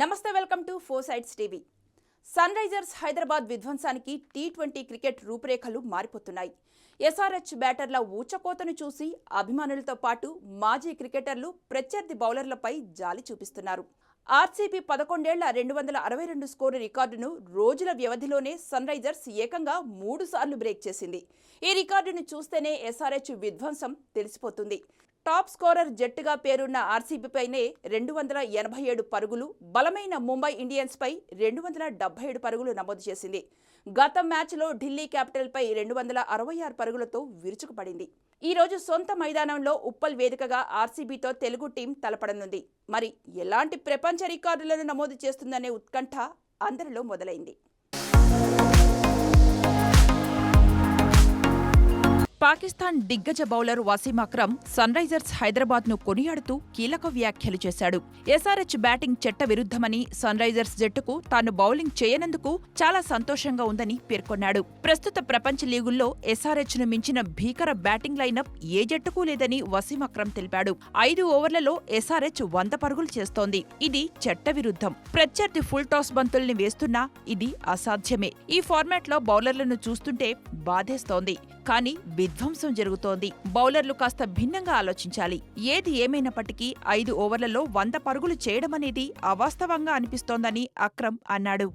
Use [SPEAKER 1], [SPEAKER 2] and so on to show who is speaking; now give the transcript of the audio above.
[SPEAKER 1] నమస్తే welcome Four Sides TV. Sunrisers Hyderabad విధ్వంసానికి T twenty cricket రూపురేఖలు మారిపోతున్నాయి. ఎస్ఆర్హెచ్ బ్యాటర్ల ఊచకోతను చూసి అభిమానులతో పాటు మాజీ క్రికెటర్లు ప్రత్యర్థి బౌలర్లపై జాలి చూపిస్తున్నారు. ఆర్సీబీ పదకొండేళ్ళ రెండు వందల అరవై రెండు స్కోరు రికార్డును రోజుల వ్యవధిలోనే సన్ రైజర్స్ ఏకంగా మూడు సార్లు బ్రేక్ చేసింది. ఈ రికార్డును చూస్తేనే ఎస్ఆర్హెచ్ విధ్వంసం తెలిసిపోతుంది. టాప్ స్కోరర్ జట్టుగా పేరున్న ఆర్సీబీపైనే రెండు వందల ఎనభై ఏడు పరుగులు బలమైన ముంబై ఇండియన్స్పై రెండు వందల డెబ్బై ఏడు పరుగులు నమోదు చేసింది. గత మ్యాచ్లో ఢిల్లీ క్యాపిటల్పై రెండు వందల అరవై ఆరు పరుగులతో విరుచుకుపడింది. ఈ రోజు సొంత మైదానంలో ఉప్పల్ వేదికగా ఆర్సీబీతో తెలుగు టీం తలపడనుంది. మరి ఎలాంటి ప్రపంచ రికార్డులను నమోదు చేస్తుందనే ఉత్కంఠ అందరిలో మొదలైంది. పాకిస్తాన్ దిగ్గజ bowler Wasim Akram Sunrisers హైదరాబాద్ను కొనియాడుతూ కీలక వ్యాఖ్యలు చేశాడు. ఎస్ఆర్హెచ్ బ్యాటింగ్ చట్ట విరుద్ధమని సన్ రైజర్స్ జట్టుకు తాను బౌలింగ్ చేయనందుకు చాలా సంతోషంగా ఉందని పేర్కొన్నాడు. ప్రస్తుత ప్రపంచ లీగుల్లో ఎస్ఆర్హెచ్ను మించిన భీకర బ్యాటింగ్ లైనప్ ఏ జట్టుకు లేదని వసీం అక్రమ్ తెలిపాడు. ఐదు ఓవర్లలో ఎస్ఆర్హెచ్ వంద పరుగులు చేస్తోంది. ఇది చట్ట విరుద్ధం. ప్రత్యర్థి ఫుల్ టాస్ బంతుల్ని వేస్తున్నా ఇది అసాధ్యమే. ఈ ఫార్మాట్లో బౌలర్లను చూస్తుంటే బాధేస్తోంది. కానీ విధ్వంసం జరుగుతోంది. బౌలర్లు కాస్త భిన్నంగా ఆలోచించాలి. ఏది ఏమైనప్పటికీ ఐదు ఓవర్లలో వంద పరుగులు చేయడమనేది అవాస్తవంగా అనిపిస్తోందని అక్రమ్ అన్నాడు.